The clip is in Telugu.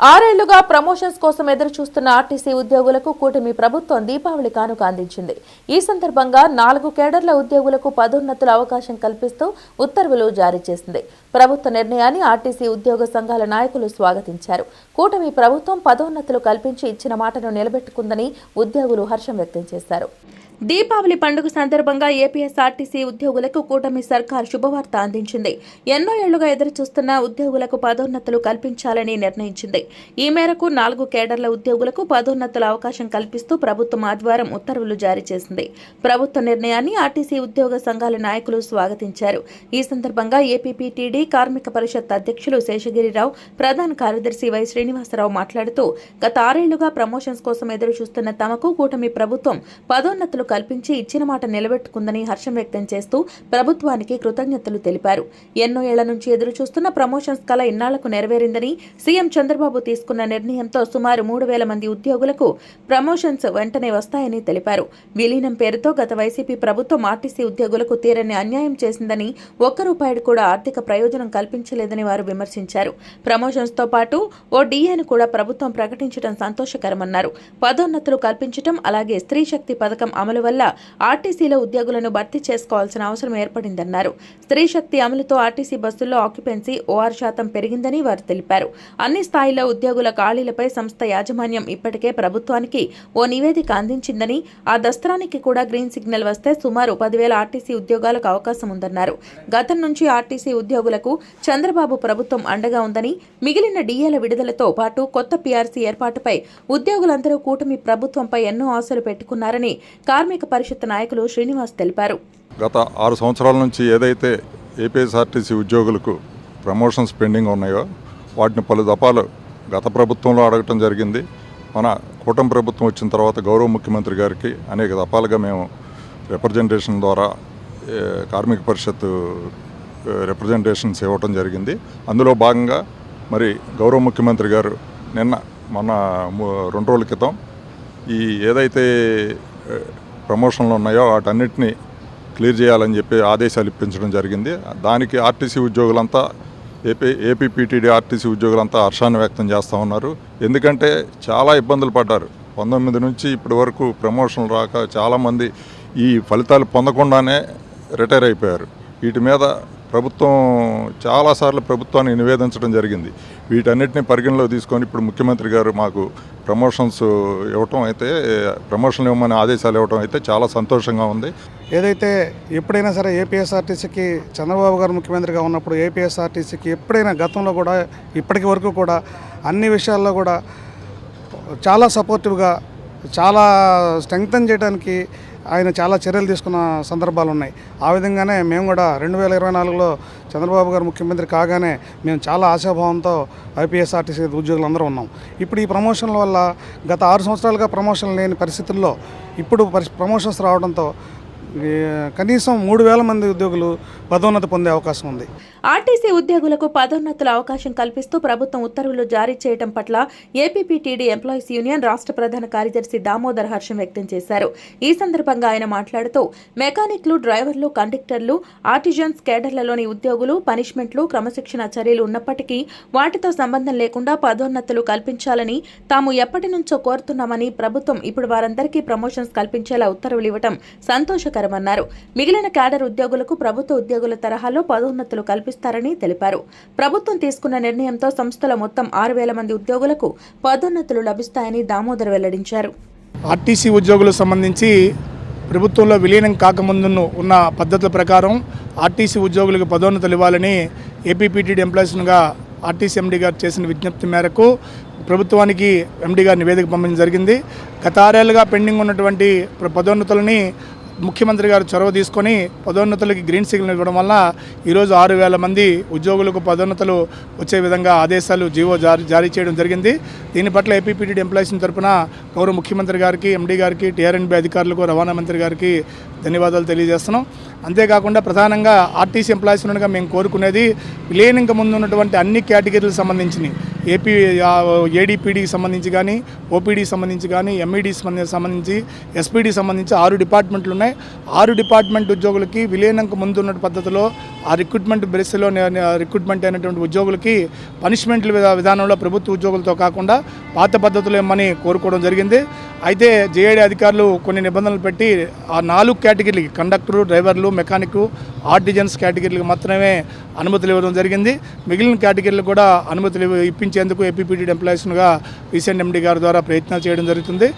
ఆరేళ్ళుగా ప్రమోషన్స్ కోసం ఎదురు చూస్తున్న ఆర్టీసీ ఉద్యోగులకు కూటమి ప్రభుత్వం దీపావళి కానుక అందించింది. ఈ సందర్భంగా నాలుగు కేడర్ల ఉద్యోగులకు పదోన్నతుల అవకాశం కల్పిస్తూ ఉత్తర్వులు జారీ చేసింది. ప్రభుత్వ నిర్ణయాన్ని ఆర్టీసీ ఉద్యోగ సంఘాల నాయకులు స్వాగతించారు. కూటమి ప్రభుత్వం పదోన్నతులు కల్పించి ఇచ్చిన మాటను నిలబెట్టుకుందని ఉద్యోగులు హర్షం వ్యక్తం చేశారు. దీపావళి పండుగ సందర్భంగా ఏపీఎస్ఆర్టీసీ ఉద్యోగులకు కూటమి సర్కార్ శుభవార్త అందించింది. ఎన్నో ఏళ్ళుగా ఎదురుచూస్తున్న ఉద్యోగులకు పదోన్నతులు కల్పించాలని నిర్ణయించింది. ఈ మేరకు నాలుగు కేడర్ల ఉద్యోగులకు పదోన్నతుల అవకాశం కల్పిస్తూ ప్రభుత్వం ఆదివారం ఉత్తర్వులు జారీ చేసింది. ప్రభుత్వ నిర్ణయాన్ని ఆర్టీసీ ఉద్యోగ సంఘాల నాయకులు స్వాగతించారు. ఈ సందర్భంగా ఏపీపీటీడీ కార్మిక పరిషత్ అధ్యక్షులు శేషగిరిరావు ప్రధాన కార్యదర్శి వై శ్రీనివాసరావు మాట్లాడుతూ గత ఆరేళ్ళుగా ప్రమోషన్స్ కోసం ఎదురుచూస్తున్న తమకు కూటమి ప్రభుత్వం పదోన్నతులు కల్పించి ఇచ్చిన మాట నిలబెట్టుకుందని హర్షం వ్యక్తం చేస్తూ ప్రభుత్వానికి కృతజ్ఞతలు తెలిపారు. ఎన్నో ఏళ్ళ నుంచి ఎదురుచూస్తున్న ప్రమోషన్స్ కల ఇన్నాళ్ళకు నెరవేరిందని సీఎం చంద్రబాబు తీసుకున్న నిర్ణయంతో సుమారు మూడు వేల మంది ఉద్యోగులకు ప్రమోషన్స్ వెంటనే వస్తాయని తెలిపారు. విలీనం పేరుతో గత వైసీపీ ప్రభుత్వం ఆర్టీసీ ఉద్యోగులకు తీరని అన్యాయం చేసిందని ఒక్క రూపాయి కూడా ఆర్థిక ప్రయోజనం కల్పించలేదని వారు విమర్శించారు. ప్రమోషన్స్తో పాటు ఓ డిఏను కూడా ప్రభుత్వం ప్రకటించడం సంతోషకరమన్నారు. పదోన్నతులు కల్పించడం అలాగే స్త్రీ శక్తి పథకం అమలు వల్ల ఆర్టీసీలో ఉద్యోగులను భర్తీ చేసుకోవాల్సిన అవసరం ఏర్పడిందన్నారు. స్త్రీ శక్తి అమలుతో ఆర్టీసీ బస్సుల్లో ఆక్యుపెన్సీ ఓఆర్ శాతం పెరిగిందని వారు తెలిపారు. అన్ని స్థాయిలో ఉద్యోగుల ఖాళీలపై సంస్థ యాజమాన్యం ఇప్పటికే ప్రభుత్వానికి ఓ నివేదిక అందించిందని ఆ దస్త్రానికి కూడా గ్రీన్ సిగ్నల్ వస్తే సుమారు పదివేల ఆర్టీసీ ఉద్యోగాలకు అవకాశం ఉందన్నారు. గతం నుంచి ఆర్టీసీ ఉద్యోగులకు చంద్రబాబు ప్రభుత్వం అండగా ఉందని మిగిలిన డిఏల విడుదలతో పాటు కొత్త పీఆర్సీ ఏర్పాటుపై ఉద్యోగులందరూ కూటమి ప్రభుత్వంపై ఎన్నో ఆశలు పెట్టుకున్నారని కార్మిక పరిషత్ నాయకులు శ్రీనివాస్ తెలిపారు. గత ఆరు సంవత్సరాల నుంచి ఏదైతే ఏపీఎస్ఆర్టీసీ ఉద్యోగులకు ప్రమోషన్స్ పెండింగ్ ఉన్నాయో వాటిని పలు దఫాలు గత ప్రభుత్వంలో అడగటం జరిగింది. మన కూటమి ప్రభుత్వం వచ్చిన తర్వాత గౌరవ ముఖ్యమంత్రి గారికి అనేక దఫాలుగా మేము రిప్రజెంటేషన్ ద్వారా కార్మిక పరిషత్ రిప్రజెంటేషన్స్ ఇవ్వటం జరిగింది. అందులో భాగంగా మరి గౌరవ ముఖ్యమంత్రి గారు నిన్న మొన్న రెండు రోజుల క్రితం ఈ ఏదైతే ప్రమోషన్లు ఉన్నాయో వాటన్నిటిని క్లియర్ చేయాలని చెప్పి ఆదేశాలు ఇప్పించడం జరిగింది. దానికి ఆర్టీసీ ఉద్యోగులంతా ఏపీ ఏపీపీటీడీ ఆర్టీసీ ఉద్యోగులంతా హర్షాన్ని వ్యక్తం చేస్తూ ఉన్నారు. ఎందుకంటే చాలా ఇబ్బందులు పడ్డారు. పంతొమ్మిది నుంచి ఇప్పటి వరకు ప్రమోషన్లు రాక చాలామంది ఈ ఫలితాలు పొందకుండానే రిటైర్ అయిపోయారు. వీటి మీద ప్రభుత్వం చాలాసార్లు ప్రభుత్వాన్ని నివేదించడం జరిగింది. వీటన్నిటిని పరిగణలో తీసుకొని ఇప్పుడు ముఖ్యమంత్రి గారు మాకు ప్రమోషన్స్ ఇవ్వటం అయితే ప్రమోషన్లు ఇవ్వమని ఆదేశాలు ఇవ్వటం అయితే చాలా సంతోషంగా ఉంది. ఏదైతే ఎప్పుడైనా సరే ఏపీఎస్ఆర్టీసీకి చంద్రబాబు గారు ముఖ్యమంత్రిగా ఉన్నప్పుడు ఏపీఎస్ఆర్టీసీకి ఎప్పుడైనా గతంలో కూడా ఇప్పటికి వరకు కూడా అన్ని విషయాల్లో కూడా చాలా సపోర్టివ్గా చాలా స్ట్రెంగ్తన్ చేయడానికి ఆయన చాలా చర్యలు తీసుకున్న సందర్భాలు ఉన్నాయి. ఆ విధంగానే మేము కూడా రెండు వేల ఇరవై నాలుగులో చంద్రబాబు గారు ముఖ్యమంత్రి కాగానే మేము చాలా ఆశాభావంతో ఐపీఎస్ఆర్టీసీ ఉద్యోగులందరూ ఉన్నాం. ఇప్పుడు ఈ ప్రమోషన్ల వల్ల గత ఆరు సంవత్సరాలుగా ప్రమోషన్ లేని పరిస్థితుల్లో ఇప్పుడు పరిస్ ప్రమోషన్స్ రావడంతో కనీసం మూడు వేల మంది ఉద్యోగులు పదోన్నతి పొందే అవకాశం ఉంది. ఆర్టీసీ ఉద్యోగులకు పదోన్నతుల అవకాశం కల్పిస్తూ ప్రభుత్వం ఉత్తర్వులు జారీ చేయడం పట్ల ఏపీపీటీడీ ఎంప్లాయీస్ యూనియన్ రాష్ట్ర ప్రధాన కార్యదర్శి దామోదర్ హర్షం వ్యక్తం చేశారు. ఈ సందర్భంగా ఆయన మాట్లాడుతూ మెకానిక్లు డ్రైవర్లు కండక్టర్లు ఆర్టిజన్స్ కేడర్లలోని ఉద్యోగులు పనిష్మెంట్లు క్రమశిక్షణ చర్యలు ఉన్నప్పటికీ వాటితో సంబంధం లేకుండా పదోన్నతులు కల్పించాలని తాము ఎప్పటి నుంచో కోరుతున్నామని ప్రభుత్వం ఇప్పుడు వారందరికీ ప్రమోషన్స్ కల్పించేలా ఉత్తర్వులు ఇవ్వడం సంతోషకరమన్నారు మిగిలిన క్యాడర్ ఉద్యోగులకు ప్రభుత్వ ఉద్యోగుల తరహాలో పదోన్నతులు కల్పిస్తారని తెలిపారు. ప్రభుత్వం తీసుకున్న నిర్ణయంతో సంస్థల మొత్తం ఆరు వేల మంది ఉద్యోగులకు పదోన్నతులు లభిస్తాయని దామోదర్ వెల్లడించారు. ఆర్టీసీ ఉద్యోగులకు సంబంధించి ప్రభుత్వంలో విలీనం కాకముందు ఉన్న పద్ధతుల ప్రకారం ఆర్టీసీ ఉద్యోగులకు పదోన్నతులు ఇవ్వాలని ఏపీపీటీడీ ఎంప్లాయీస్గా ఆర్టీసీ ఎండీ గారు చేసిన విజ్ఞప్తి మేరకు ప్రభుత్వానికి ఎండీ గారు నివేదిక పంపించడం జరిగింది. గత ఆరేళ్ళుగా పెండింగ్ ఉన్నటువంటి పదోన్నతులని ముఖ్యమంత్రి గారు చొరవ తీసుకొని పదోన్నతులకి గ్రీన్ సిగ్నల్ ఇవ్వడం వల్ల ఈరోజు ఆరు వేల మంది ఉద్యోగులకు పదోన్నతులు వచ్చే విధంగా ఆదేశాలు జీవో జారీ జారీ చేయడం జరిగింది. దీని పట్ల ఏపీపీటీడీ ఎంప్లాయీస్ తరపున గౌరవ ముఖ్యమంత్రి గారికి ఎండీ గారికి టీఆర్ఎన్బి అధికారులకు రవాణా మంత్రి గారికి ధన్యవాదాలు తెలియజేస్తున్నాం. అంతేకాకుండా ప్రధానంగా ఆర్టీసీ ఎంప్లాయీస్ ఉండగా మేము కోరుకునేది విలీనంగా ముందు ఉన్నటువంటి అన్ని కేటగిరీలకు సంబంధించినవి. ఏపీ ఏడీపీడీకి సంబంధించి కానీ ఓపీడీకి సంబంధించి కానీ ఎంఈడీ సంబంధించి ఎస్పీడీకి సంబంధించి ఆరు డిపార్ట్మెంట్లు ఉన్నాయి. ఆరు డిపార్ట్మెంట్ ఉద్యోగులకి విలీనంకు ముందు ఉన్న పద్ధతిలో ఆ రిక్రూట్మెంట్ బెరిస్లో రిక్రూట్మెంట్ అయినటువంటి ఉద్యోగులకి పనిష్మెంట్ల విధానంలో ప్రభుత్వ ఉద్యోగులతో కాకుండా పాత పద్ధతులు ఇమ్మని కోరుకోవడం జరిగింది. అయితే జేఏడీ అధికారులు కొన్ని నిబంధనలు పెట్టి ఆ నాలుగు కేటగిరీలకి కండక్టరు డ్రైవర్లు మెకానిక్ ఆర్టిజన్స్ కేటగిరీలకు మాత్రమే అనుమతులు ఇవ్వడం జరిగింది. మిగిలిన కేటగిరీలు కూడా అనుమతులు ఇప్పించేందుకు ఏపీపీటీ ఎంప్లాయీస్గా రీసెంట్ ఎండీ గారి ద్వారా ప్రయత్నాలు చేయడం జరుగుతుంది.